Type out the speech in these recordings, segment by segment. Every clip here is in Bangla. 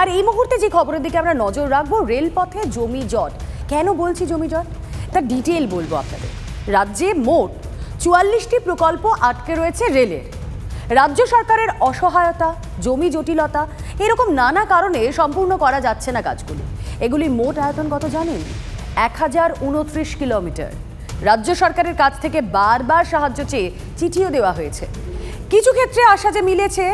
আর এই মুহূর্তে যে খবরের দিকে আমরা নজর রাখব, রেলপথে জমি জট। কেন বলছি জমি জট? তার ডিটেল বলব আপনাদের। রাজ্যে মোট চুয়াল্লিশটি প্রকল্প আটকে রয়েছে রেলের। রাজ্য সরকারের অসহায়তা, জমি জটিলতা, এরকম নানা কারণে সম্পূর্ণ করা যাচ্ছে না কাজগুলি। এগুলি মোট আয়তন কত জানেন? এক হাজার উনত্রিশ কিলোমিটার। রাজ্য সরকারের কাছ থেকে বারবার সাহায্য চেয়ে চিঠিও দেওয়া হয়েছে। কিছু ক্ষেত্রে আশা যে মিলেছে,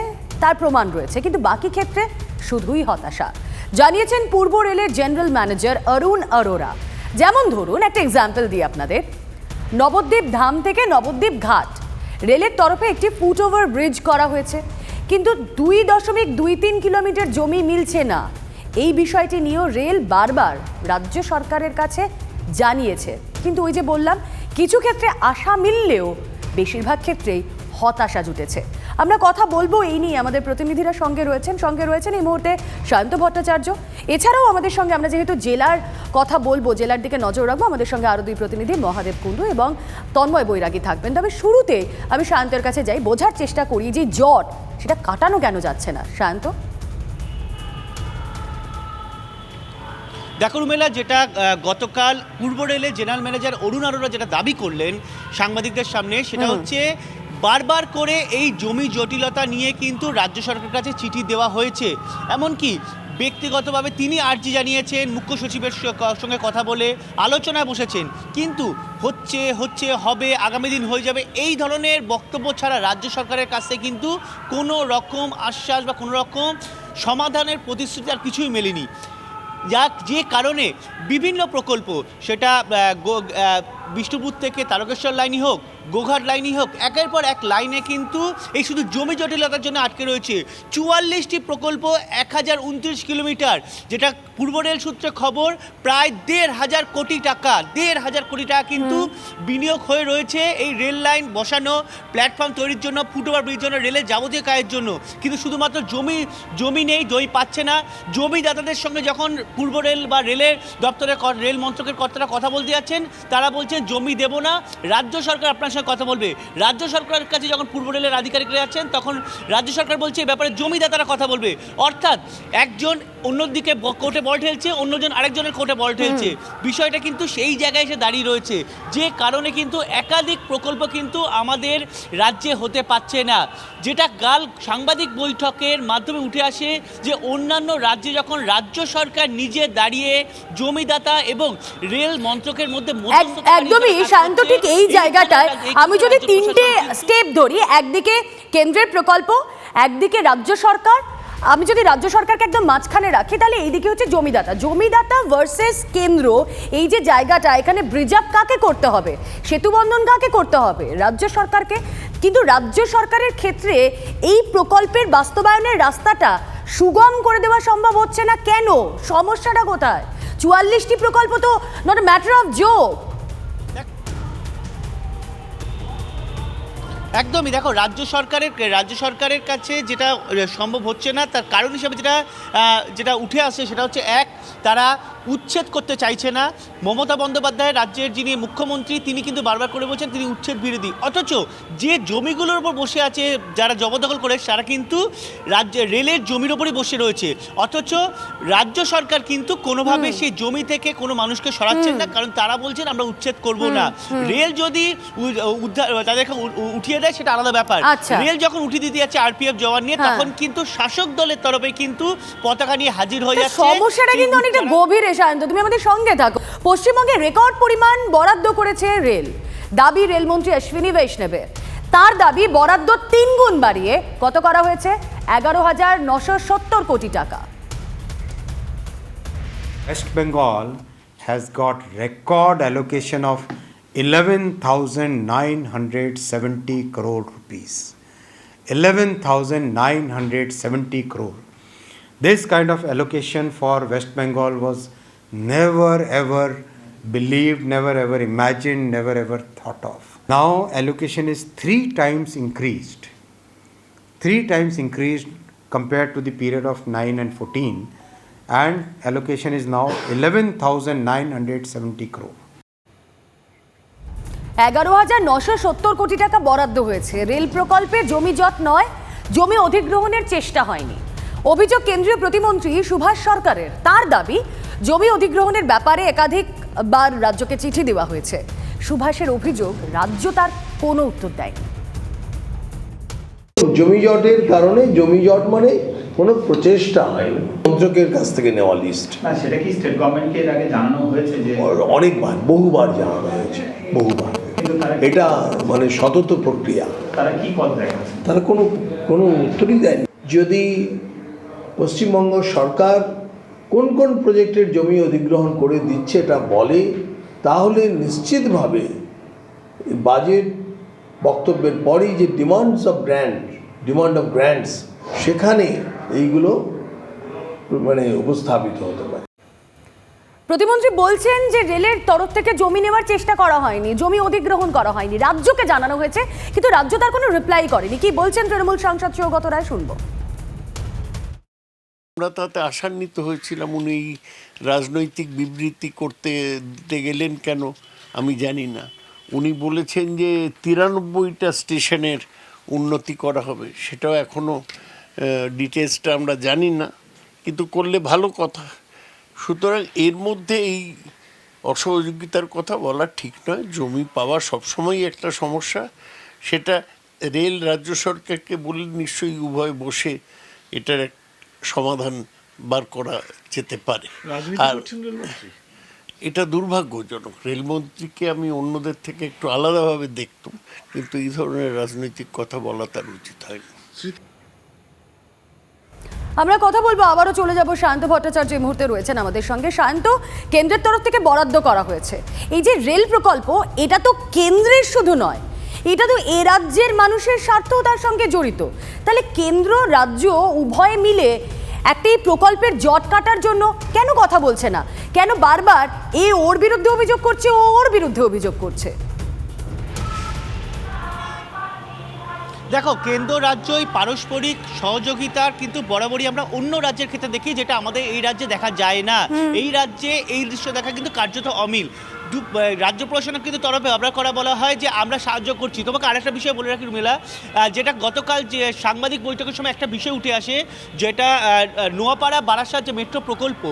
তার প্রমাণ রয়েছে, কিন্তু বাকি ক্ষেত্রে শুধুই হতাশা। জানিয়েছেন পূর্ব রেলের জেনারেল ম্যানেজার অরুণ অরোরা। যেমন ধরুন, একটা এক্সাম্পল দিই আপনাদের। নবদ্বীপ ধাম থেকে নবদ্বীপ ঘাট, রেলের তরফে একটি ফুট ওভার ব্রিজ করা হয়েছে। কিন্তু দুই দশমিক দুই তিন কিলোমিটার জমি মিলছে না। এই বিষয়টি নিয়েও রেল বারবার রাজ্য সরকারের কাছে জানিয়েছে। কিন্তু ওই যে বললাম, কিছু ক্ষেত্রে আশা মিললেও বেশিরভাগ ক্ষেত্রেই হতাশা জুটেছে। আমরা কথা বলব এই নিয়ে। আমাদের প্রতিনিধিরা সঙ্গে রয়েছেন সঙ্গে রয়েছেন এই মুহূর্তে সায়ন্ত ভট্টাচার্য। এছাড়াও আমাদের সঙ্গে আমরা যেহেতু জেলার কথা বলব জেলার দিকে নজর রাখব আমাদের সঙ্গে আরও দুই প্রতিনিধি মহাদেব কুণ্ডু এবং তন্ময় বৈরাগী থাকবেন। তবে শুরুতে আমি সায়ন্তের কাছে যাই বোঝার চেষ্টা করি যে জট সেটা কাটানো কেন যাচ্ছে না। সায়ন্ত দেখো রুমেলা যেটা গতকাল পূর্ব রেলের জেনারেল ম্যানেজার অরুণ আরোরা যেটা দাবি করলেন সাংবাদিকদের সামনে সেটা হচ্ছে বারবার করে এই জমি জটিলতা নিয়ে কিন্তু রাজ্য সরকারের কাছে চিঠি দেওয়া হয়েছে। এমনকি ব্যক্তিগতভাবে তিনি আর্জি জানিয়েছেন, মুখ্য সচিবের সঙ্গে কথা বলে আলোচনায় বসেছেন। কিন্তু হচ্ছে হচ্ছে, হবে, আগামী দিন হয়ে যাবে এই ধরনের বক্তব্য ছাড়া রাজ্য সরকারের কাছে কিন্তু কোনো রকম আশ্বাস বা কোনো রকম সমাধানের প্রতিশ্রুতি আর কিছুই মেলেনি। যা যে কারণে বিভিন্ন প্রকল্প, সেটা বিষ্ণুপুর থেকে তারকেশ্বর লাইনই হোক গোঘাট লাইনই হোক একের পর এক লাইনে কিন্তু এই শুধু জমি জটিলতার জন্য আটকে রয়েছে। চুয়াল্লিশটি প্রকল্প এক হাজার উনত্রিশ কিলোমিটার যেটা পূর্ব রেল সূত্রে খবর প্রায় দেড় হাজার কোটি টাকা দেড় হাজার কোটি টাকা কিন্তু বিনিয়োগ হয়ে রয়েছে এই রেল লাইন বসানো প্ল্যাটফর্ম তৈরির জন্য ফুটওভার ব্রিজ জন্য রেলের যাবতীয় কাজের জন্য। কিন্তু শুধুমাত্র জমি জমি নেই জমি পাচ্ছে না। জমিদাতাদের সঙ্গে যখন পূর্ব রেল বা রেলের দপ্তরের রেল মন্ত্রকের কর্তারা কথা বলতে যাচ্ছেন তারা বলছেন জমি দেব না। রাজ্য সরকার আপনার সঙ্গে কথা বলবে। রাজ্য সরকারের কাছে যখন পূর্ব রেলের আধিকারিকরা যাচ্ছেন তখন রাজ্য সরকার বলছে এ ব্যাপারে জমিদাতারা কথা বলবে। অর্থাৎ একজন অন্যদিকে কোর্টে বল ঠেলছে অন্যজন আরেকজনের কোর্টে বল ঠেলছে। বিষয়টা কিন্তু সেই জায়গায় এসে দাঁড়িয়ে রয়েছে। যে কারণে কিন্তু একাধিক প্রকল্প কিন্তু আমাদের রাজ্যে হতে পারছে না। যেটা কাল সাংবাদিক বৈঠকের মাধ্যমে উঠে আসে যে অন্যান্য রাজ্যে যখন রাজ্য সরকার নিজে দাঁড়িয়ে জমিদাতা এবং রেল মন্ত্রকের মধ্যে একদমই শান্ত ঠিক এই জায়গাটায় আমি যদি তিনটে স্টেপ ধরি একদিকে কেন্দ্রের প্রকল্প একদিকে রাজ্য সরকার আমি যদি রাজ্য সরকারকে একদম মাঝখানে রাখি তাহলে এইদিকে হচ্ছে জমিদাতা। জমিদাতা ভার্সেস কেন্দ্র এই যে জায়গাটা এখানে ব্রিজ আপ কাকে করতে হবে? সেতু বন্ধন কাকে করতে হবে? রাজ্য সরকারকে। কিন্তু রাজ্য সরকারের ক্ষেত্রে এই প্রকল্পের বাস্তবায়নের রাস্তাটা সুগম করে দেওয়া সম্ভব হচ্ছে না। কেন? সমস্যাটা কোথায়? চুয়াল্লিশটি প্রকল্প তো নট ম্যাটার অফ জোক একদমই, দেখো, রাজ্য সরকারের রাজ্য সরকারের কাছে যেটা সম্ভব হচ্ছে না, তার কারণ হিসেবে যেটা যেটা উঠে আসে সেটা হচ্ছে, এক, তারা উচ্ছেদ করতে চাইছে না। মমতা বন্দ্যোপাধ্যায় রাজ্যের যিনি মুখ্যমন্ত্রী তিনি কিন্তু বারবার করে বলছেন তিনি উচ্ছেদ বিরোধী। অথচ যে জমিগুলোর উপর বসে আছে যারা জবরদখল করে তারা কিন্তু রাজ্যে রেলের জমির ওপরই বসে রয়েছে। অথচ রাজ্য সরকার কিন্তু কোনোভাবে সেই জমি থেকে কোনো মানুষকে সরাচ্ছেন না কারণ তারা বলছেন আমরা উচ্ছেদ করব না। রেল যদি উদ্ধার তাদেরকে উঠিয়ে দেয় সেটা আলাদা ব্যাপার। আচ্ছা। রেল যখন উঠিয়ে দিতে যাচ্ছে আরপিএফ জওয়ান নিয়ে হ্যাঁ। তখন কিন্তু শাসক দলের তরফে কিন্তু পতাকা নিয়ে হাজির হয়ে যাচ্ছে। সমস্যাটা কিন্তু অনেকটা গভীর শান্ত তুমি আমাদের সঙ্গে থাকো। পশ্চিমবঙ্গে রেকর্ড পরিমাণ বরাদ্দ করেছে রেল। দাবি রেলমন্ত্রী অশ্বিনী বৈষ্ণবের তার দাবি বরাদ্দ তিন গুণ বাড়িয়ে কত করা হয়েছে? এগারো হাজার নশো সত্তর কোটি টাকা। West Bengal has got record allocation of 11,970 crore rupees. 11,970 crore. This kind of allocation for West Bengal was never ever believed, never ever imagined, never ever thought of. Now allocation is three times increased. Three times increased compared to the period of 9 and 14 and allocation is now 11,970 crore. এগারো হাজার নশো সত্তর কোটি টাকা বরাদ্দ হয়েছে রেল প্রকল্পে জমি জট নয় জমি অধিগ্রহণের চেষ্টা হয়নি অভিযোগ কেন্দ্রীয় প্রতিমন্ত্রী সুভাষ সরকারের তার দাবি জমি অধিগ্রহণের ব্যাপারে একাধিক বার রাজ্যকে চিঠি দেওয়া হয়েছে। সুভাষের অভিযোগ রাজ্য তার কোনো উত্তর দেয়নি। জমি জটের কারণে জমি জট মানে কোনো প্রচেষ্টা হয়নি। মন্ত্রকের কাছ থেকে নেওয়া লিস্ট না সেটা কি স্টেট গভর্নমেন্টকে এর আগে জানানো হয়েছে যে অনেকবার বহুবার জানানো হয়েছে বহুবার। এটা মানে সতত প্রক্রিয়া। তারা কি পথ দেখাচ্ছে? তারা কোনো কোনো উত্তরই দেয়নি। যদি পশ্চিমবঙ্গ সরকার কোন কোন প্রজেক্টের জমি অধিগ্রহণ করে দিচ্ছে এটা বলে, তাহলে নিশ্চিতভাবে বাজেট বক্তব্যের পরেই যে demands of grant demand of grants সেখানে এইগুলো মানে উপস্থাপিত হতে পারে। প্রতিমন্ত্রী বলছেন যে রেলের তরফ থেকে জমি নেওয়ার চেষ্টা করা হয়নি, জমি অধিগ্রহণ করা হয়নি। রাজ্যকে জানানো হয়েছে, কিন্তু রাজ্য তার কোনো রিপ্লাই করেনি। কি বলছেন তৃণমূল সাংসদ সৌগত রায় শুনব। আমরা তাতে আশান্বিত হয়েছিলাম উনি এই রাজনৈতিক বিবৃতি করতে দিতে গেলেন কেন, আমি জানি না। উনি বলেছেন যে তিরানব্বইটা স্টেশনের উন্নতি করা হবে, সেটাও এখনও ডিটেলসটা আমরা জানি না, কিন্তু করলে ভালো কথা। সুতরাং এর মধ্যে এই অসহযোগিতার কথা বলা ঠিক নয়, জমি পাওয়া সবসময়ই একটা সমস্যা, সেটা রেল রাজ্য সরকারকে বলে নিশ্চয়ই উভয় বসে এটার এক সমাধান বার করা যেতে পারে। আর এটা দুর্ভাগ্যজনক। রেলমন্ত্রীকে আমি অন্যদের থেকে একটু আলাদাভাবে দেখতাম কিন্তু এই ধরনের রাজনৈতিক কথা বলা তার উচিত হয়নি। আমরা কথা বলব আবারও চলে যাব শান্ত ভট্টাচার্য এই মুহূর্তে রয়েছেন আমাদের সঙ্গে। শান্ত কেন্দ্রের তরফ থেকে বরাদ্দ করা হয়েছে। এই যে রেল প্রকল্প এটা তো কেন্দ্রের শুধু নয় এটা তো এ রাজ্যের মানুষের স্বার্থও তার সঙ্গে জড়িত। তাহলে কেন্দ্র রাজ্য উভয়ে মিলে একটি প্রকল্পের জট কাটার জন্য কেন কথা বলছে না? কেন বারবার এ ওর বিরুদ্ধে অভিযোগ করছে ও ওর বিরুদ্ধে অভিযোগ করছে? দেখো কেন্দ্র রাজ্য এই পারস্পরিক সহযোগিতার কিন্তু বরাবরই আমরা অন্য রাজ্যের ক্ষেত্রে দেখি যেটা আমাদের এই রাজ্যে দেখা যায় না। এই রাজ্যে এই দৃশ্য দেখা কিন্তু কার্যত অমিল। রাজ্য প্রশাসনের কিন্তু তরফে আমরা করা বলা হয় যে আমরা সাহায্য করছি। তোমাকে আরেকটা বিষয় বলে রাখি রুমেলা যেটা গতকাল যে সাংবাদিক বৈঠকের সময় একটা বিষয় উঠে আসে যেটা নোয়াপাড়া বারাসাত যে মেট্রো প্রকল্প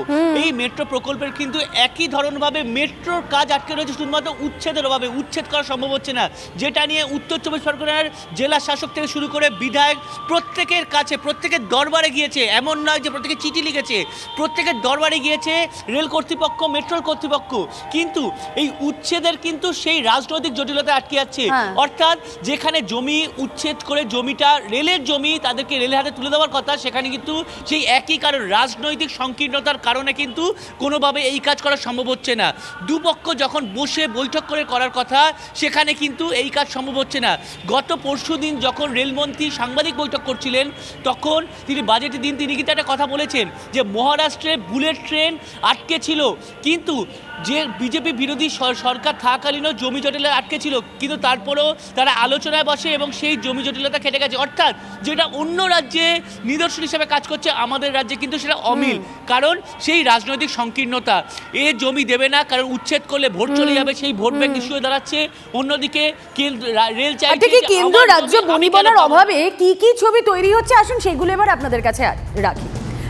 এই মেট্রো প্রকল্পের কিন্তু একই ধরনভাবে মেট্রোর কাজ আটকে রয়েছে শুধুমাত্র উচ্ছেদের অভাবে। উচ্ছেদ করা সম্ভব হচ্ছে না। যেটা নিয়ে উত্তর চব্বিশ পরগনার জেলা শাসক থেকে শুরু করে বিধায়ক প্রত্যেকের কাছে প্রত্যেকের দরবারে গিয়েছে এমন নয় যে প্রত্যেকে চিঠি লিখেছে। প্রত্যেকের দরবারে গিয়েছে রেল কর্তৃপক্ষ মেট্রোর কর্তৃপক্ষ। কিন্তু এই উচ্ছেদের কিন্তু সেই রাজনৈতিক জটিলতা আটকে যাচ্ছে। হ্যাঁ। অর্থাৎ যেখানে জমি উচ্ছেদ করে জমিটা রেলের জমি তাদেরকে রেলের হাতে তুলে দেওয়ার কথা সেখানে কিন্তু সেই একই কারণ রাজনৈতিক সংকীর্ণতার কারণে কিন্তু কোনোভাবে এই কাজ করা সম্ভব হচ্ছে না। দুপক্ষ যখন বসে বৈঠক করে করার কথা সেখানে কিন্তু এই কাজ সম্ভব হচ্ছে না। গত পরশু দিন যখন রেলমন্ত্রী সাংবাদিক বৈঠক করছিলেন তখন তিনি বাজেটের দিন তিনি কিন্তু একটা কথা বলেছেন যে মহারাষ্ট্রে বুলেট ট্রেন আটকে ছিল। কিন্তু যে বিজেপি বিরোধী সর- সরকার থাকাকালীনও জমি জটিলতা আটকে ছিল কিন্তু তারপরেও তারা আলোচনায় বসে এবং সেই জমি জটিলতা খেটে গেছে। অর্থাৎ যেটা অন্য রাজ্যে নিদর্শন হিসেবে কাজ করছে আমাদের রাজ্যে কিন্তু সেটা অমিল। কারণ সেই রাজনৈতিক সংকীর্ণতা এ জমি দেবে না কারণ উচ্ছেদ করলে ভোট চলে যাবে সেই ভোট ব্যাংক ইস্যু হয়ে দাঁড়াচ্ছে। অন্যদিকে কেন্দ্র- রেল আর চাইছে কেন্দ্র রাজ্য বনিবনার অভাবে কি কি ছবি তৈরি হচ্ছে? আসুন সেগুলো এবার আপনাদের কাছে রাখি।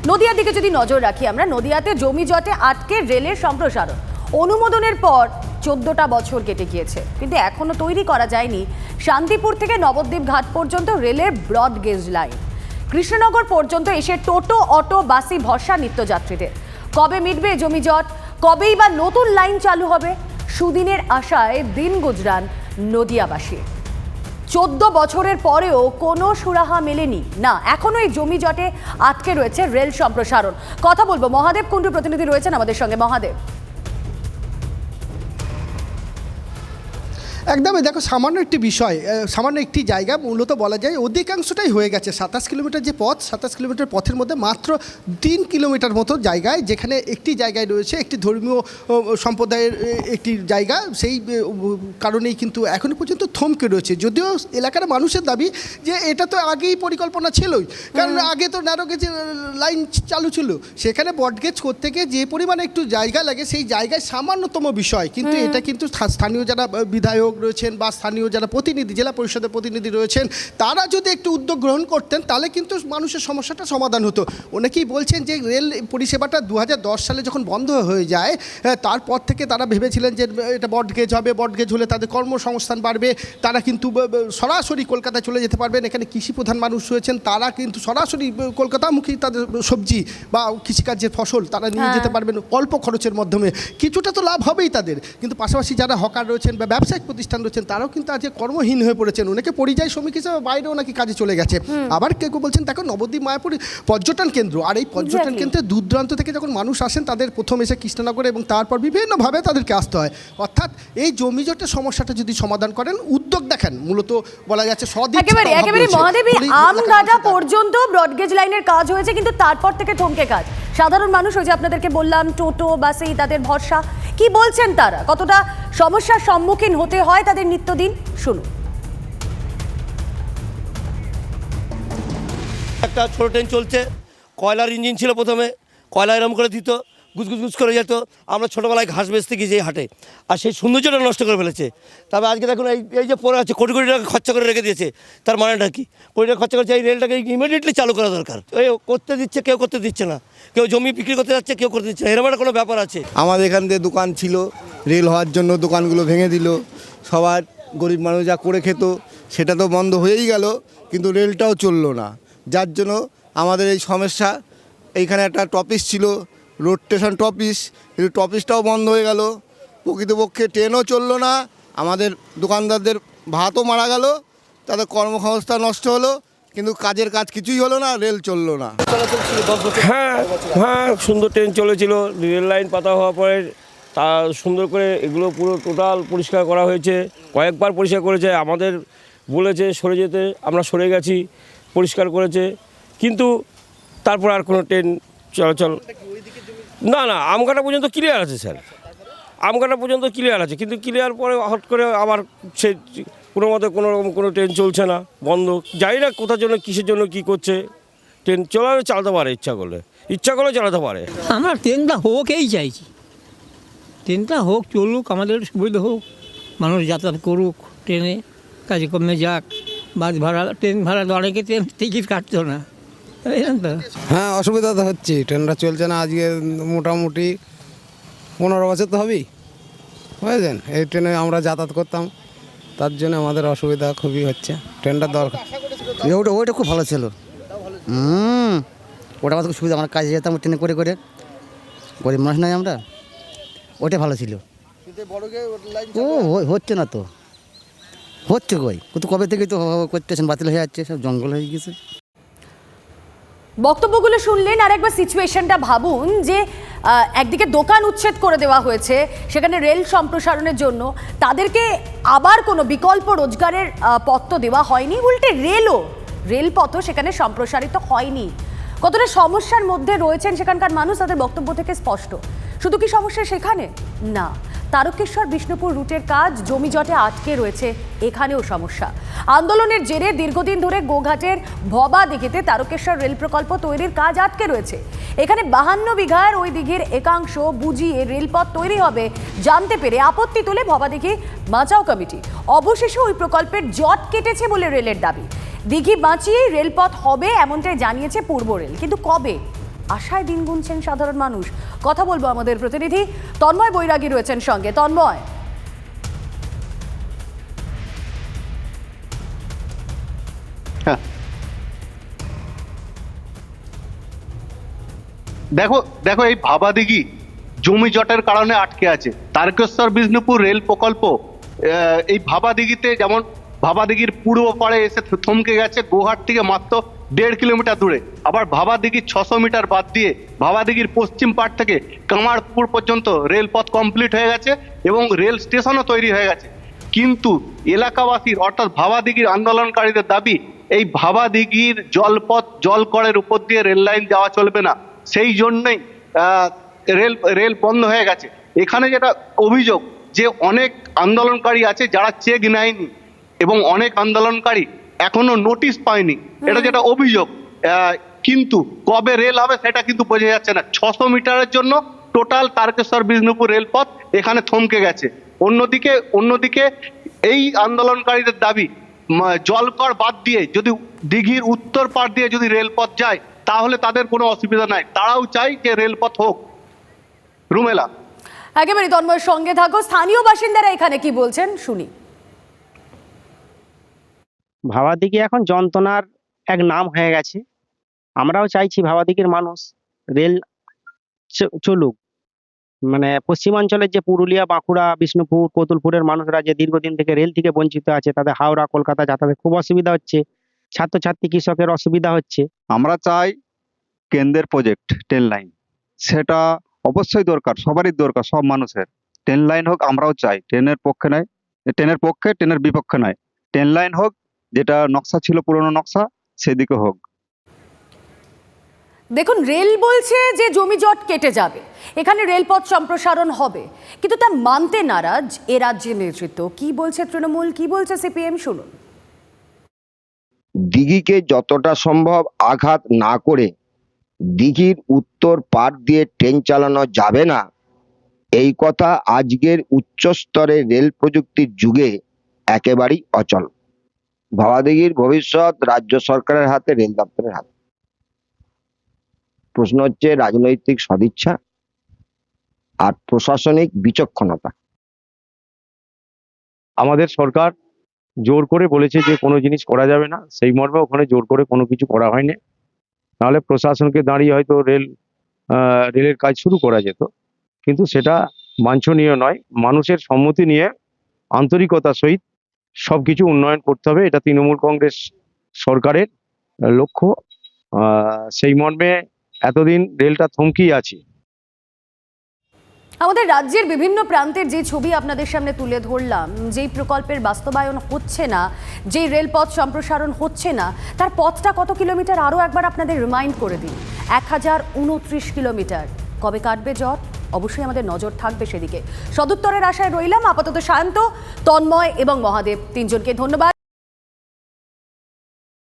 নদিয়ার দিকে যদি নজর রাখি আমরা নদিয়াতে জমি জটে আটকে রেলের সম্প্রসারণ। অনুমোদনের পর চোদ্দটা বছর কেটে গিয়েছে। কিন্তু এখনও তৈরি করা যায়নি শান্তিপুর থেকে নবদ্বীপ ঘাট পর্যন্ত রেলের ব্রড গেজ লাইন। কৃষ্ণনগর পর্যন্ত এসে টোটো, অটো, বাসি, ভরসা নিত্যযাত্রীদের। কবে মিটবে জমি জট? কবেই বা নতুন লাইন চালু হবে? সুদিনের আশায় দিন গুজরান নদিয়াবাসীর চোদ্দ বছরের পরেও কোনো সুরাহা মেলেনি। না, এখনও এই জমি জটে আটকে রয়েছে রেল সম্প্রসারণ। কথা বলব। মহাদেব কুণ্ডু প্রতিনিধি রয়েছেন আমাদের সঙ্গে। মহাদেব। একদমই দেখো সামান্য একটি বিষয় সামান্য একটি জায়গা মূলত বলা যায় অধিকাংশটাই হয়ে গেছে। সাতাশ কিলোমিটার যে পথ সাতাশ কিলোমিটার পথের মধ্যে মাত্র তিন কিলোমিটার মতো জায়গায় যেখানে একটি জায়গায় রয়েছে একটি ধর্মীয় সম্প্রদায়ের একটি জায়গা সেই কারণেই কিন্তু এখনও পর্যন্ত থমকে রয়েছে। যদিও এলাকার মানুষের দাবি যে এটা তো আগেই পরিকল্পনা ছিলই কারণ আগে তো ন্যারো গেজ লাইন চালু ছিল। সেখানে বটগেজ করতে গিয়ে যে পরিমাণে একটু জায়গা লাগে সেই জায়গায় সামান্যতম বিষয়। কিন্তু এটা কিন্তু স্থানীয় যারা বিধায়ক রয়েছেন বা স্থানীয় যারা প্রতিনিধি জেলা পরিষদের প্রতিনিধি রয়েছেন তারা যদি একটু উদ্যোগ গ্রহণ করতেন তাহলে কিন্তু মানুষের সমস্যাটা সমাধান হতো। অনেকেই বলছেন যে রেল পরিষেবাটা দু হাজার দশ সালে যখন বন্ধ হয়ে যায় আহ, তারপর থেকে তারা ভেবেছিলেন যে এটা বটগেজ হবে বটগেজ হলে তাদের কর্মসংস্থান বাড়বে তারা কিন্তু সরাসরি কলকাতায় চলে যেতে পারবেন। এখানে কৃষি প্রধান মানুষ রয়েছেন তারা কিন্তু সরাসরি কলকাতামুখী তাদের সবজি বা কৃষিকার্যের ফসল তারা নিয়ে হ্যাঁ। যেতে পারবেন অল্প খরচের মাধ্যমে। কিছুটা তো লাভ হবেই তাদের কিন্তু পাশাপাশি যারা হকার রয়েছেন বা ব্যবসায়িক প্রতিষ্ঠান রয়েছেন তারাও কিন্তু আজকে কর্মহীন হয়ে পড়েছেন। অনেকে পরিযায়ী শ্রমিক হিসেবে বাইরেও নাকি কাজে চলে গেছে। আবার কেউ কেউ বলছেন দেখো নবদ্বীপ মায়াপুর পর্যটন কেন্দ্র আর এই পর্যটন. কেন্দ্রে দূর দূরান্ত থেকে যখন মানুষ আসেন তাদের প্রথম এসে কৃষ্ণনগরে এবং তারপর বিভিন্নভাবে তাদেরকে আসতে হয়। অর্থাৎ এই জমিজটের সমস্যাটা যদি সমাধান করেন উদ্যোগ দেখেন মূলত বলা যাচ্ছে সদিচ্ছার একেবারে মহাদেবী আমগাটা। পর্যন্ত ব্রডগেজ লাইনের কাজ হয়েছে কিন্তু তারপর থেকে থমকে কাজ। সাধারণ মানুষ, ওই যে আপনাদেরকে বললাম, টোটো বাসেই তাদের ভরসা। কি বলছেন তারা? কতটা সমস্যার সম্মুখীন হতে হয় তাদের নিত্যদিন? শুনুন। একটা ছোটো ট্রেন চলছে। কয়লার ইঞ্জিন ছিল প্রথমে। কয়লা এরম করে দিত। গুজগুজ গুজ করে যেত, আমরা ছোটোবেলায় ঘাস বেচতে গিয়ে যেই হাটে। আর সেই সৌন্দর্যটা নষ্ট করে ফেলেছে। তবে আজকে দেখুন, এই এই যে পড়ে আছে, কোটি কোটি টাকা খরচা করে রেখে দিয়েছে। তার মানেটা কি? কোটি টাকা খরচা করেছে, এই রেলটাকে ইমিডিয়েটলি চালু করা দরকার। এই করতে দিচ্ছে, কেউ করতে দিচ্ছে না। কেউ জমি বিক্রি করতে যাচ্ছে, কেউ করতে দিচ্ছে না। এরকম একটা কোনো ব্যাপার আছে? আমাদের এখান দিয়ে দোকান ছিল, রেল হওয়ার জন্য দোকানগুলো ভেঙে দিল। সবার গরিব মানুষ যা করে খেত, সেটা তো বন্ধ হয়েই গেল, কিন্তু রেলটাও চলল না। যার জন্য আমাদের এই সমস্যা, এইখানে একটা টপিস ছিল রোড স্টেশন টপিস, কিন্তু টপিসটাও বন্ধ হয়ে গেল। প্রকৃতপক্ষে ট্রেনও চলল না, আমাদের দোকানদারদের ভাতও মারা গেল, তাদের কর্মসংস্থা নষ্ট হলো, কিন্তু কাজের কাজ কিছুই হলো না, রেল চলল না। হ্যাঁ হ্যাঁ সুন্দর ট্রেন চলেছিল, রেল লাইন পাতা হওয়ার পরে তা সুন্দর করে এগুলো পুরো টোটাল পরিষ্কার করা হয়েছে, কয়েকবার পরিষ্কার করেছে, আমাদের বলেছে সরে যেতে, আমরা সরে গেছি, পরিষ্কার করেছে, কিন্তু তারপর আর কোনো ট্রেন চলাচল না না আমঘাটা পর্যন্ত ক্লিয়ার আছে, স্যার। আমঘাটা পর্যন্ত ক্লিয়ার আছে, কিন্তু ক্লিয়ার পরে হট করে আবার সে কোনো মতে কোনো রকম কোনো ট্রেন চলছে না, বন্ধ। জানি না কোথার জন্য, কিসের জন্য, কি করছে ট্রেন চলালে চালাতে পারে, ইচ্ছা করলে। ইচ্ছা করলে চালাতে পারে। আমরা ট্রেনটা হোক এই চাইছি। ট্রেনটা হোক, চলুক, আমাদের সুবিধা হোক, মানুষ যাতায়াত করুক ট্রেনে কাজকর্মে যাক। বাস ভাড়া ট্রেন ভাড়া অনেকে ট্রেন টিকিট কাটতো না। হ্যাঁ অসুবিধা তো হচ্ছে ট্রেনটা চলছে না আজকে মোটামুটি পনেরো বছর তো হবেই। বুঝলেন এই ট্রেনে আমরা যাতায়াত করতাম তার জন্য আমাদের অসুবিধা খুবই হচ্ছে ট্রেনটা দরকার। ওটা ওইটা খুব ভালো ছিল। হুম ওটা আমাদের খুব সুবিধা আমরা কাজে যেতাম ট্রেনে করে করে। গরিব মানুষ নাই আমরা ওটা ভালো ছিল। ও হচ্ছে না তো। হচ্ছে কই? কিন্তু কবে থেকে তো করতেছেন? বাতিল হয়ে যাচ্ছে সব জঙ্গল হয়ে গেছে। বক্তব্যগুলো শুনলেন আর একবার সিচুয়েশনটা ভাবুন যে একদিকে দোকান উচ্ছেদ করে দেওয়া হয়েছে, সেখানে রেল সম্প্রসারণের জন্য। তাদেরকে আবার কোনো বিকল্প রোজগারের পথ দেওয়া হয়নি, উল্টে রেলও, রেলপথও সেখানে সম্প্রসারিত হয়নি। কতটা সমস্যার মধ্যে রয়েছেন সেখানকার মানুষ, তাদের বক্তব্য থেকে স্পষ্ট। শুধু কি সমস্যা সেখানে? না, তারকেশ্বর বিষ্ণুপুর রুটের কাজ জমি জটে আটকে রয়েছে, এখানেও সমস্যা। আন্দোলনের জেরে দীর্ঘদিন ধরে গোঘাটের ভবা দিঘিতে তারকেশ্বর রেল প্রকল্প তৈরির কাজ আটকে রয়েছে। এখানে বাহান্ন বিঘার ওই দিঘির একাংশ বুঝিয়ে রেলপথ তৈরি হবে, জানতে পেরে আপত্তি তুলে ভবা দিঘি বাঁচাও কমিটি। অবশেষে ওই প্রকল্পের জট কেটেছে বলে রেলের দাবি। দিঘি বাঁচিয়েই রেলপথ হবে এমনটাই জানিয়েছে পূর্ব রেল। কিন্তু কবে? আশায় দিন গুনছেন সাধারণ মানুষ। কথা বলব আমাদের প্রতিনিধি। তন্ময় বৈরাগী রয়েছেন সঙ্গে। তন্ময়। দেখো দেখো এই ভাবাদিঘি জমি জটের কারণে আটকে আছে। তারকেশ্বর, বিষ্ণুপুর রেল প্রকল্প এই ভাবাদিঘিতে যেমন ভাবাদিঘির পূর্ব পাড়ে এসে থমকে গেছে গোহাট থেকে মাত্র দেড় কিলোমিটার দূরে। আবার ভাবাদিঘির ছশো মিটার বাদ দিয়ে ভাবাদিঘির পশ্চিম পাড় থেকে কামারপুর পর্যন্ত রেলপথ কমপ্লিট হয়ে গেছে এবং রেল স্টেশনও তৈরি হয়ে গেছে। কিন্তু এলাকাবাসীর অর্থাৎ ভাবাদিঘির আন্দোলনকারীদের দাবি, এই ভাবাদিঘির জলপথ জলকরের উপর দিয়ে রেল লাইন যাওয়া চলবে না। সেই জন্যই রেল রেল বন্ধ হয়ে গেছে। এখানে যেটা অভিযোগ, যে অনেক আন্দোলনকারী আছে যারা চেক নেয়নি এবং অনেক আন্দোলনকারী এখনও নোটিশ পায়নি এটা যেটা অভিযোগ কিন্তু কবে রেল হবে সেটা কিন্তু বোঝা যাচ্ছে না। ছশো মিটারের জন্য টোটাল তারকেশ্বর বিষ্ণুপুর রেলপথ এখানে থমকে গেছে। অন্যদিকে অন্যদিকে এই আন্দোলনকারীদের দাবি জলকর বাদ দিয়ে যদি দিঘির উত্তর পাড় দিয়ে যদি রেলপথ যায় তাহলে তাদের কোনো অসুবিধা নাই। তারাও চাই যে রেলপথ হোক। রুমেলা। একেবারে তন্ময়ের সঙ্গে থাকো। স্থানীয় বাসিন্দারা এখানে কি বলছেন শুনি। ভাবাদিঘি এখন যন্ত্রণার এক নাম হয়ে গেছে। আমরাও চাইছি ভাবাদিঘির মানুষ রেল চলুক। মানে পশ্চিমাঞ্চলের যে পুরুলিয়া, বাঁকুড়া, বিষ্ণুপুর, কতুলপুরের মানুষরা যে দীর্ঘদিন থেকে রেল থেকে বঞ্চিত আছে, তাদের হাওড়া, কলকাতা যাতায়াতে খুব অসুবিধা হচ্ছে। ছাত্রছাত্রী, কৃষকের অসুবিধা হচ্ছে। আমরা চাই কেন্দ্রের প্রজেক্ট, ট্রেন লাইন। সেটা অবশ্যই দরকার, সবারই দরকার, সব মানুষের। ট্রেন লাইন হোক আমরাও চাই, ট্রেনের পক্ষে নয়, ট্রেনের পক্ষে, ট্রেনের বিপক্ষে নয়। ট্রেন লাইন হোক যেটা নকশা ছিল পুরনো নকশা সেদিকে হোক। দেখুন রেল বলছে যে জমি জট কেটে যাবে। এখানে রেলপথ সম্প্রসারণ হবে। কিন্তু তা মানতে নারাজ এ রাজ্যের নেতৃত্ব। কি বলছে তৃণমূল? কি বলছে সিপিএম? শুনুন। দিঘিকে যতটা সম্ভব আঘাত না করে দিঘির উত্তর পার দিয়ে ট্রেন চালানো যাবে না এই কথা আজকের উচ্চস্তরে রেল প্রযুক্তির যুগে একেবারেই অচল। ভাবাদিঘির ভবিষ্যৎ রাজ্য সরকারের হাতে, রেল দপ্তরের হাতে। প্রশ্ন হচ্ছে, রাজনৈতিক সদিচ্ছা আর প্রশাসনিক বিচক্ষণতা। আমাদের সরকার জোর করে বলেছে যে, কোনো জিনিস করা যাবে না। সেই মর্মে ওখানে জোর করে কোনো কিছু করা হয়নি। নাহলে প্রশাসনকে দাঁড়িয়ে হয়তো রেল রেলের কাজ শুরু করা যেত। কিন্তু সেটা বাঞ্ছনীয় নয়। মানুষের সম্মতি নিয়ে আন্তরিকতার সহিত সব কিছু উন্নয়ন করতে হবে, এটা তৃণমূল কংগ্রেস সরকারের লক্ষ্য। সেই মর্মে এতদিন রেলটা থমকেই আছে। আমাদের রাজ্যের বিভিন্ন প্রান্তের যে ছবি আপনাদের সামনে তুলে ধরলাম, যেই প্রকল্পের বাস্তবায়ন হচ্ছে না, যেই রেলপথ সম্প্রসারণ হচ্ছে না, তার পথটা কত কিলোমিটার? আরও একবার আপনাদের রিমাইন্ড করে দিন। এক হাজার উনত্রিশ কিলোমিটার। কবে কাটবে জ্বর? অবশ্যই আমাদের নজর থাকবে সেদিকে। সদুত্তরের আশায় রইলাম। আপাতত শান্ত, তন্ময় এবং মহাদেব। তিনজনকে ধন্যবাদ।